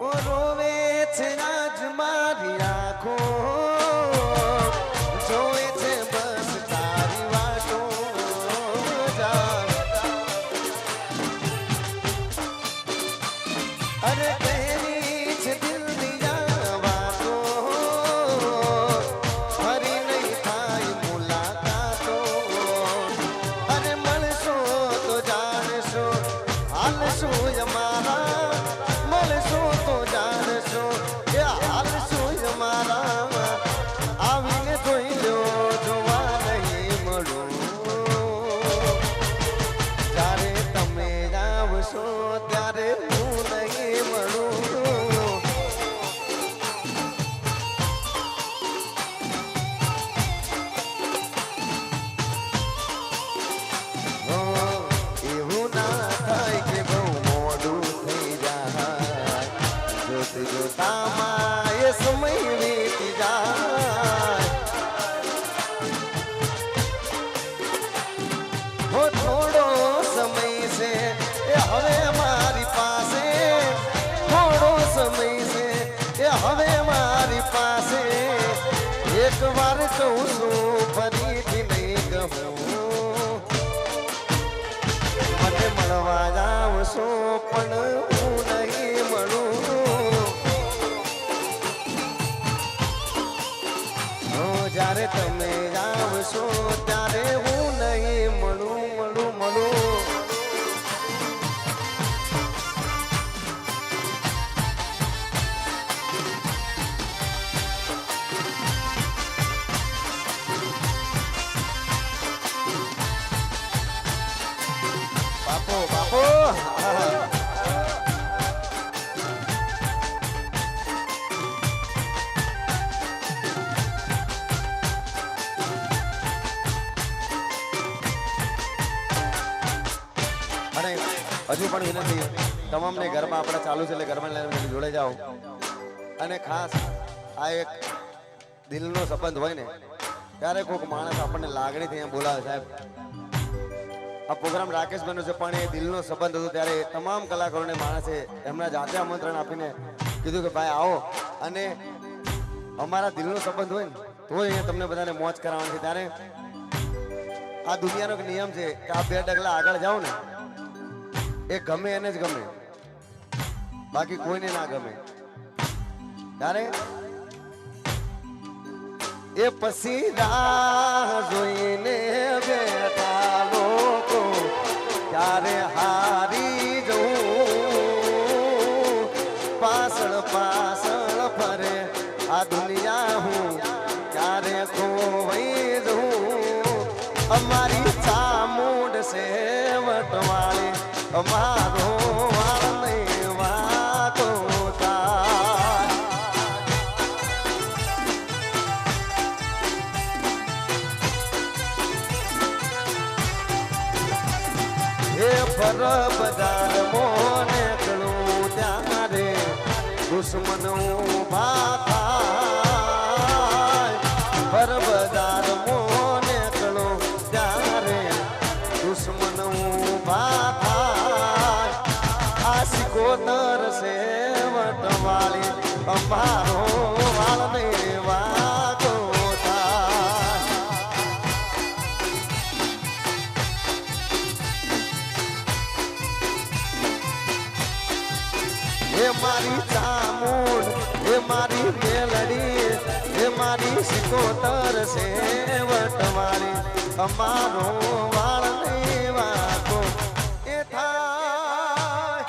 ઓ રોવે છે આજ મારી આંખો. જોવે છે બસ તારી વાટો અરે તેની છે દિલની આ વાતો. ફરી પણ પણ વિનંતી તમામને ઘરમાં આપણા ચાલુ છે એટલે ઘરમાં લઈને જોડે જાઓ. અને ખાસ આ એક દિલનો સંબંધ હોય ને, ત્યારે કોઈક માણસ આપણને લાગણીથી અહીંયા બોલાવે સાહેબ. આ પ્રોગ્રામ રાકેશ બન્યો છે, પણ એ દિલનો સંબંધ હતો ત્યારે તમામ કલાકારોને માણસે એમના જાતે આમંત્રણ આપીને કીધું કે, ભાઈ, આવો. અને અમારા દિલનો સંબંધ હોય ને તો અહીંયા તમને બધાને મોજ કરાવવાની છે. ત્યારે આ દુનિયાનો એક નિયમ છે કે આ બે ડગલા આગળ જાઓ ને એ ગમે એને જ ગમે. બાકી કોઈને ના ગમે. ત્યારે એ રાહ જોઈને દુશ્મન ઊભા થાય પર બજાર મોને કળું ત્યારે દુશ્મન ઊભા થાય આશિકો તરસે વટવાળી અમારો મારી સિકોતર છે વટવાળી અમારો વાળ ને વાતો એ થાય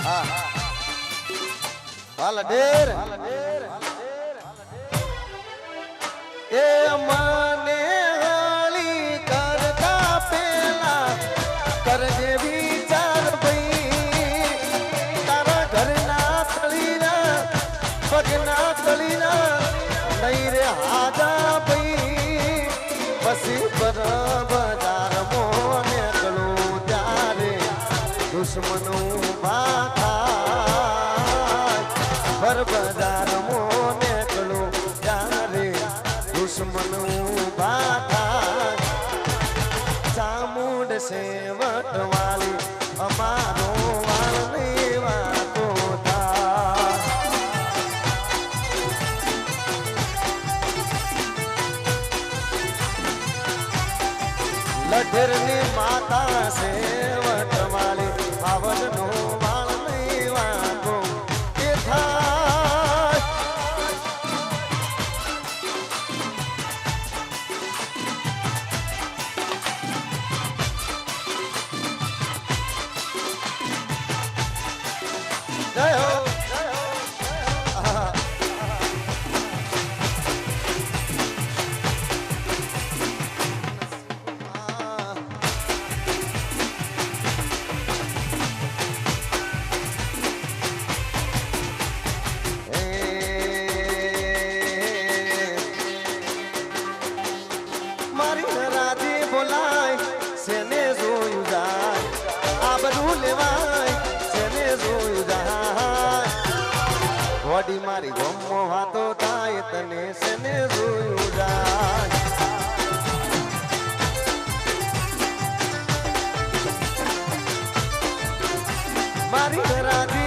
હા હાલ ડેર એ सेवटवा વડી મારી ગમો વાતો થાય તને સને જોયું જાય મારી રાજી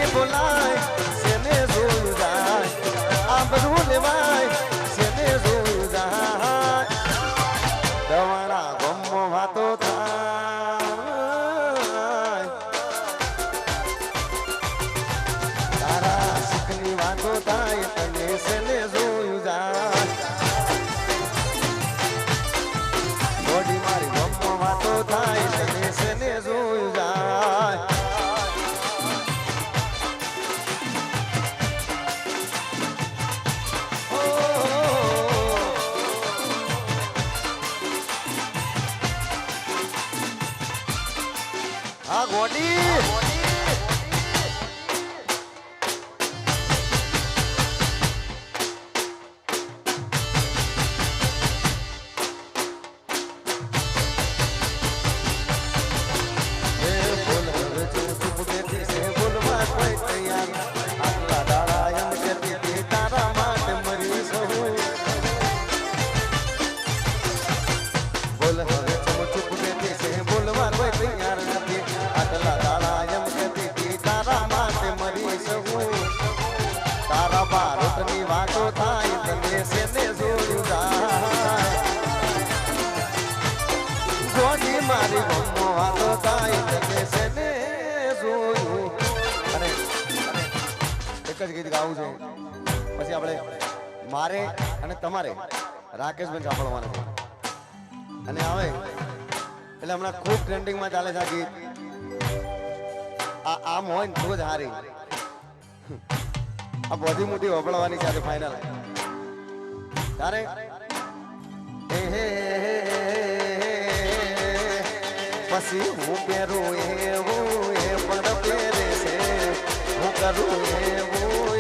ગાવું છે. પછી આપણે મારે અને તમારે રાકેશભાઈ સાંભળવાનું છે. અને હવે, એટલે હમણાં ખૂબ ટ્રેન્ડિંગમાં ચાલે છે આ ગીત. આ આમ હોય ને તો જ હારી. આ બધી મોટી વપડવાની છે આજે ફાઇનલ તારે? હે હે પછી હું પહેરું એવું, એ પણ પહેરે છે. હું કરું એવું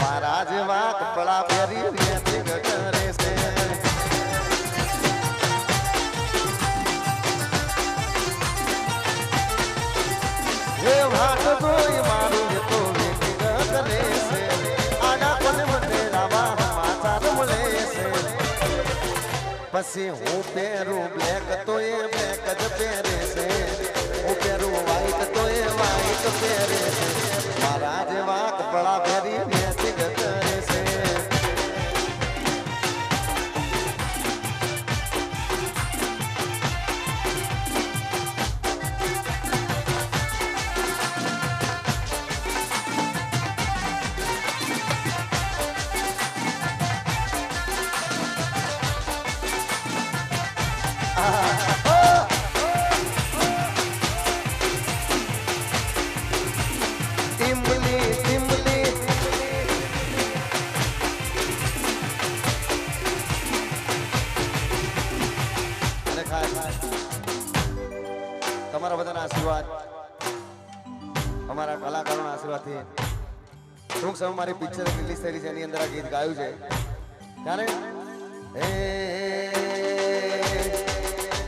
મારા જેવા કપડા પહેરી પછી હું પહેરું બ્લેક તો એ બ્લેક જ પહેરે છે. હું પહેરું વ્હાઈટ તો એ વ્હાઈટ પહેરે છે. મારા જેવા કપડા પહેરી સમય મારી પિક્ચર રિલીઝ થઈ છે, એની અંદર આ ગીત ગાયું છે. ત્યારે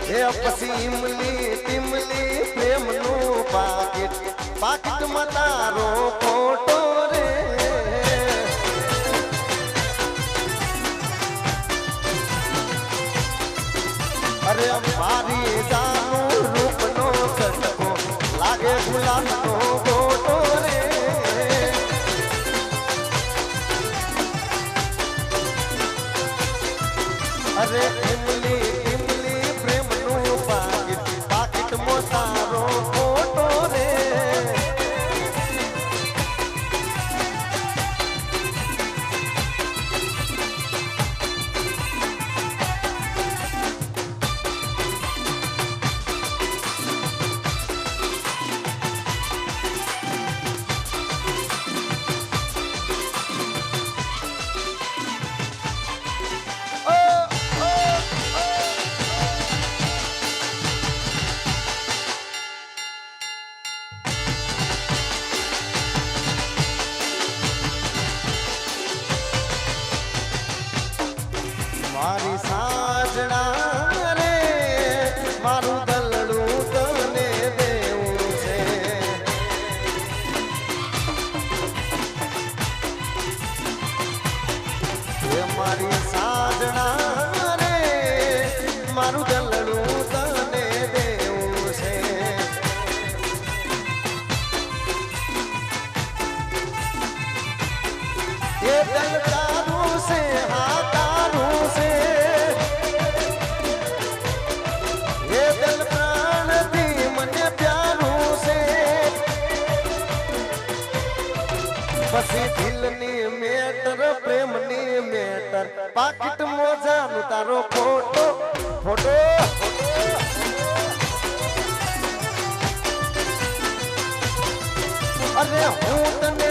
હે પસીમલી તિમલી પ્રેમનું પાકેટ. પાકેટમાં તારો ફોટો રે. અરે, મારી પછી દિલની મેટર પ્રેમની મેટર. પાકીટ મોજાનું તારો ફોટો ફોટો. અરે હું તને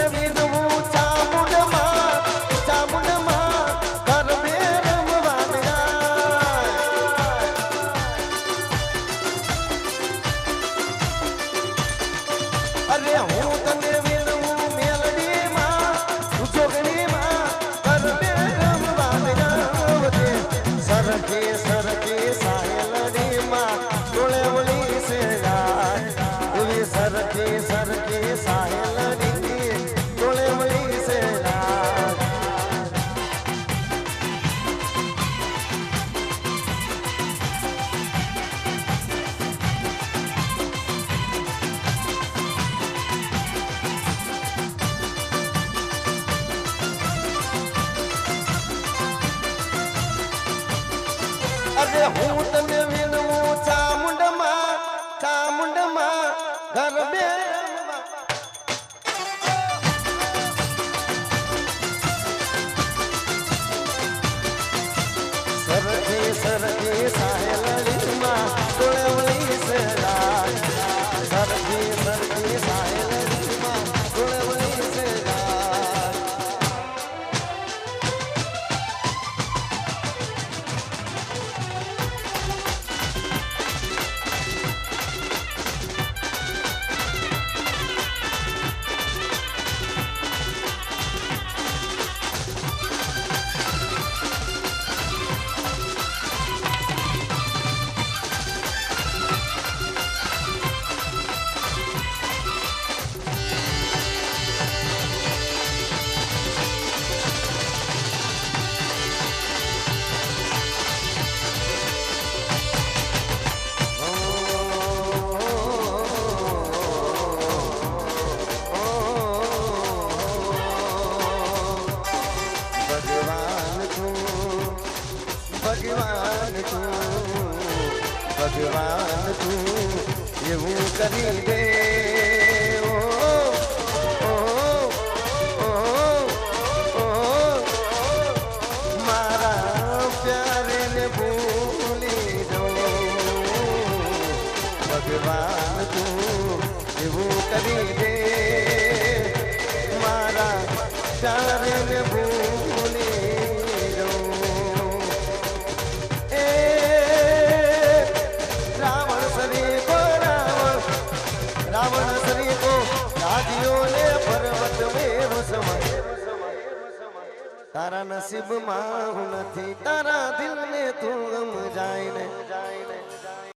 કરી દે મારા પ્યારે ને ભૂલી દો ભગવાન તું એવું કરી દે તારા નસીબમાં હું નથી. તારા દિલને તું ગમ જાય ને જાય ને